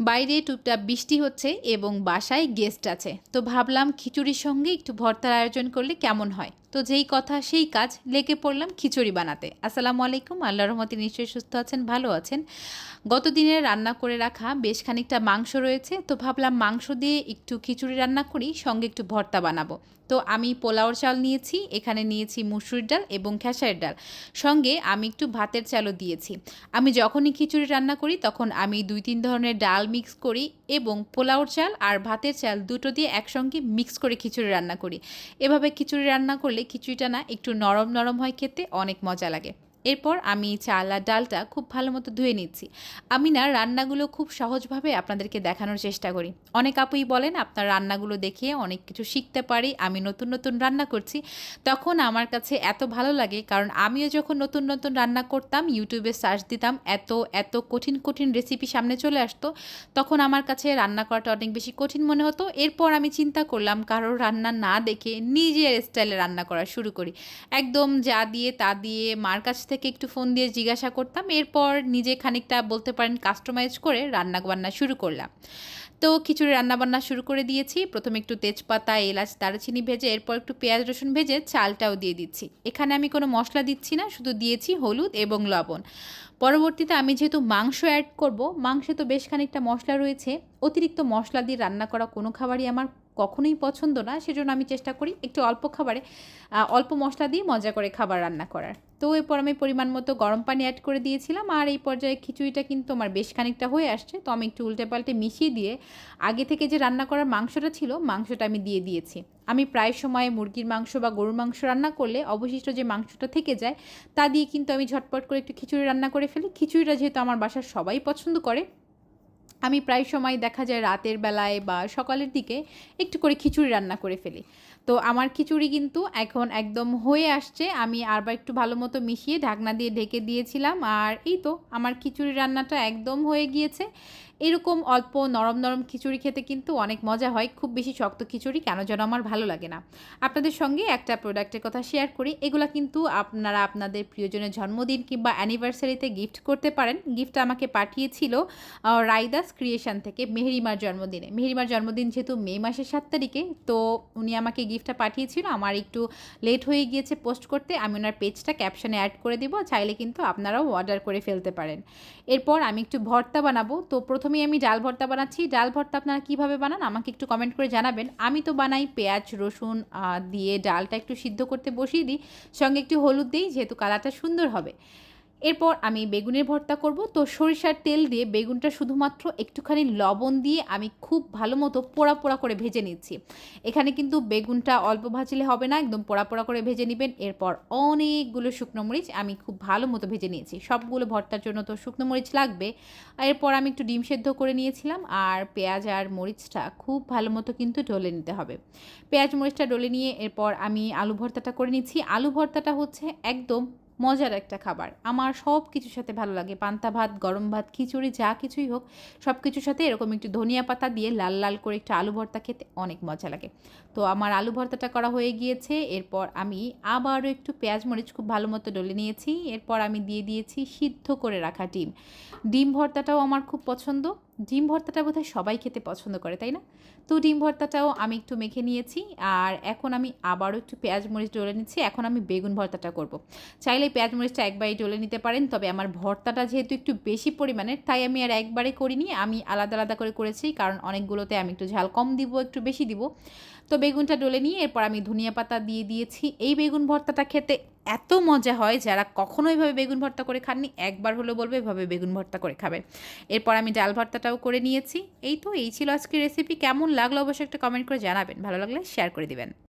বাইরে টুপটাপ বৃষ্টি হচ্ছে এবং বাসায় গেস্ট আছে। তো ভাবলাম খিচুড়ির সঙ্গে একটু ভর্তার আয়োজন করলে কেমন হয়? তো যেই কথা, সেই কাজ লেগে পড়লাম খিচুড়ি বানাতে। আসসালামু আলাইকুম আল্লাহ রহমতে নিশ্চয়ই সুস্থ আছেন, ভালো আছেন। গত দিনে রান্না করে রাখা বেশ খানিকটা মাংস রয়েছে, তো ভাবলাম মাংস দিয়ে একটু খিচুড়ি রান্না করি, সঙ্গে একটু ভর্তা বানাবো। তো আমি পোলাওর চাল নিয়েছি, এখানে নিয়েছি মুসুরির ডাল এবং খেসারের ডাল। সঙ্গে আমি একটু ভাতের চালও দিয়েছি। আমি যখনই খিচুড়ি রান্না করি, তখন আমি দুই তিন ধরনের ডাল মিক্স করি এবং পোলাওর চাল আর ভাতের চাল দুটো দিয়ে একসঙ্গে মিক্স করে খিচুড়ি রান্না করি। এভাবে খিচুড়ি রান্না করলে খিচুড়িটা না একটু নরম নরম হয় খেতে অনেক মজা লাগে। এরপর আমি চাল আর ডালটা খুব ভালো মতো ধুয়ে নিচ্ছি। আমি না রান্নাগুলো খুব সহজভাবে আপনাদেরকে দেখানোর চেষ্টা করি। অনেক আপুই বলেন, আপনার রান্নাগুলো দেখিয়ে অনেক কিছু শিখতে পারি, আমি নতুন নতুন রান্না করছি। তখন আমার কাছে এত ভালো লাগে, কারণ আমিও যখন নতুন নতুন রান্না করতাম, ইউটিউবে সার্চ দিতাম, এত এত কঠিন কঠিন রেসিপি সামনে চলে আসতো, তখন আমার কাছে রান্না করাটা অনেক বেশি কঠিন মনে হতো। এরপর আমি চিন্তা করলাম, কারোর রান্না না দেখে নিজের স্টাইলে রান্না করা শুরু করি। একদম যা দিয়ে তা দিয়ে মার কাছ থেকে একটু ফোন দিয়ে জিজ্ঞাসা করতাম। এরপর নিজে খানিকটা বলতে পারেন কাস্টমাইজ করে রান্না বান্না শুরু করলাম। তো খিচুড়ি রান্নাবান্না শুরু করে দিয়েছি। প্রথমে একটু তেজপাতা, এলাচ, দারুচিনি ভেজে এরপর একটু পেঁয়াজ, রসুন ভেজে চালটাও দিয়ে দিচ্ছি। এখানে আমি কোনো মশলা দিচ্ছি না, শুধু দিয়েছি হলুদ এবং লবণ। পরবর্তীতে আমি যেহেতু মাংস অ্যাড করব, মাংসে তো বেশ খানিকটা মশলা রয়েছে। অতিরিক্ত মশলা দিয়ে রান্না করা কোনো খাবারই আমার কখনোই পছন্দ না, সেজন্য আমি চেষ্টা করি একটু অল্প খাবারে অল্প মশলা দিয়ে মজা করে খাবার রান্না করার। তো এরপর আমি পরিমাণ মতো গরম পানি অ্যাড করে দিয়েছিলাম। আর এই পর্যায়ে খিচুড়িটা কিন্তু আমার বেশ খানিকটা হয়ে আসছে। তো আমি একটু উল্টে পাল্টে মিশিয়ে দিয়ে আগে থেকে যে রান্না করার মাংসটা ছিল, মাংসটা আমি দিয়ে দিয়েছি। আমি প্রায় সময় মুরগির মাংস বা গরুর মাংস রান্না করলে অবশিষ্ট যে মাংসটা থেকে যায়, তা দিয়ে কিন্তু আমি ঝটপট করে একটু খিচুড়ি রান্না করে ফেলি। খিচুড়িটা যেহেতু আমার বাসার সবাই পছন্দ করে আমি প্রায় সময় দেখা যায় রাতের বেলায় বা সকালের দিকে একটু করে খিচুড়ি রান্না করে ফেলি। তো আমার খিচুড়ি কিন্তু এখন একদম হয়ে আসছে। আমি আরবার একটু ভালো মতো মিশিয়ে ঢাকনা দিয়ে ঢেকে দিয়েছিলাম। আর এই তো, আমার খিচুড়ি রান্নাটা একদম হয়ে গিয়েছে। এরকম অল্প নরম নরম খিচুড়ি খেতে কিন্তু অনেক মজা হয়। খুব বেশি শক্ত খিচুড়ি কেন যেন আমার ভালো লাগে না। আপনাদের সঙ্গে একটা প্রোডাক্টের কথা শেয়ার করি। এগুলো কিন্তু আপনারা আপনাদের প্রিয়জনের জন্মদিন কিংবা অ্যানিভার্সারিতে গিফট করতে পারেন। গিফটটা আমাকে পাঠিয়েছিল রাইদাস ক্রিয়েশন থেকে মেহরিমার জন্মদিনে। মেহরিমার জন্মদিন যেহেতু মে মাসের সাত তারিখে, তো উনি আমাকে গিফটটা পাঠিয়েছিল। আমার একটু লেট হয়ে গিয়েছে পোস্ট করতে। আমি ওনার পেজটা ক্যাপশনে অ্যাড করে দিব। চাইলে কিন্তু আপনারাও অর্ডার করে ফেলতে পারেন। এরপর আমি একটু ভর্তা বানাবো। তো প্রথমেই আমি ডাল ভর্তা বানাচ্ছি। ডাল ভর্তা আপনারা কীভাবে বানান আমাকে একটু কমেন্ট করে জানাবেন। আমি তো বানাই পেঁয়াজ, রসুন দিয়ে ডালটা একটু সিদ্ধ করতে বসিয়ে দিই। সঙ্গে একটু হলুদ দিই, যেহেতু কালারটা সুন্দর হবে। এরপর আমি বেগুনের ভর্তা করব। তো সরিষার তেল দিয়ে বেগুনটা শুধুমাত্র একটুখানি লবণ দিয়ে আমি খুব ভালো মতো পোড়া পোড়া করে ভেজে নিচ্ছি। এখানে কিন্তু বেগুনটা অল্প ভাজলে হবে না, একদম পোড়া পোড়া করে ভেজে নেবেন। এরপর অনেকগুলো শুকনো মরিচ আমি খুব ভালো মতো ভেজে নিয়েছি। সবগুলো ভর্তার জন্য তো শুকনো মরিচ লাগবে। এরপর আমি একটু ডিম সেদ্ধ করে নিয়েছিলাম আর পেঁয়াজ আর মরিচটা খুব ভালো মতো কিন্তু ডলে নিতে হবে। পেঁয়াজ মরিচটা ডলে নিয়ে এরপর আমি আলু ভর্তাটা করে নিচ্ছি। আলু ভর্তাটা হচ্ছে একদম মজার একটা খাবার। আমার সব কিছুর সাথে ভালো লাগে। পান্তা ভাত, গরম ভাত, খিচুড়ি, যা কিছুই হোক সব কিছুর সাথে এরকম একটু ধনিয়া পাতা দিয়ে লাল লাল করে একটু আলু ভর্তা খেতে অনেক মজা লাগে। তো আমার আলু ভর্তাটা করা হয়ে গিয়েছে। এরপর আমি আবারও একটু পেঁয়াজ মরিচ খুব ভালো মতো ডলে নিয়েছি। এরপর আমি দিয়ে দিয়েছি সিদ্ধ করে রাখা ডিম। ডিম ভর্তাটাও আমার খুব পছন্দ। ডিম ভর্তাটা বোধহয় সবাই খেতে পছন্দ করে, তাই না? তো ডিম ভর্তাটাও আমি একটু মেখে নিয়েছি, আর এখন আমি আবারও একটু পেঁয়াজ মরিচ ডলে নিচ্ছি, এখন আমি বেগুন ভর্তাটা করব। চাইলে পেঁয়াজ মরিচটা একবারই ডলে নিতে পারেন, তবে আমার ভর্তাটা যেহেতু একটু বেশি পরিমাণের, তাই আমি আর একবারে করিনি, আমি আলাদা আলাদা করে করেছি, কারণ অনেকগুলোতে আমি একটু ঝাল কম দিব, একটু বেশি দিব। তো বেগুনটা ডলে নিয়ে এরপর আমি ধনিয়া পাতা দিয়ে দিয়েছি। এই বেগুন ভর্তাটা খেতে এত মজা হয়, যারা কখনো এভাবে বেগুন ভর্তা করে খাননি, একবার হলেও বলবে এভাবে বেগুন ভর্তা করে খাবেন এরপর আমি ডাল ভর্তাটাও করে নিয়েছি। এই তো, এই ছিল আজকের রেসিপি কেমন লাগল অবশ্যই একটা কমেন্ট করে জানাবেন। ভালো লাগলে শেয়ার করে দিবেন।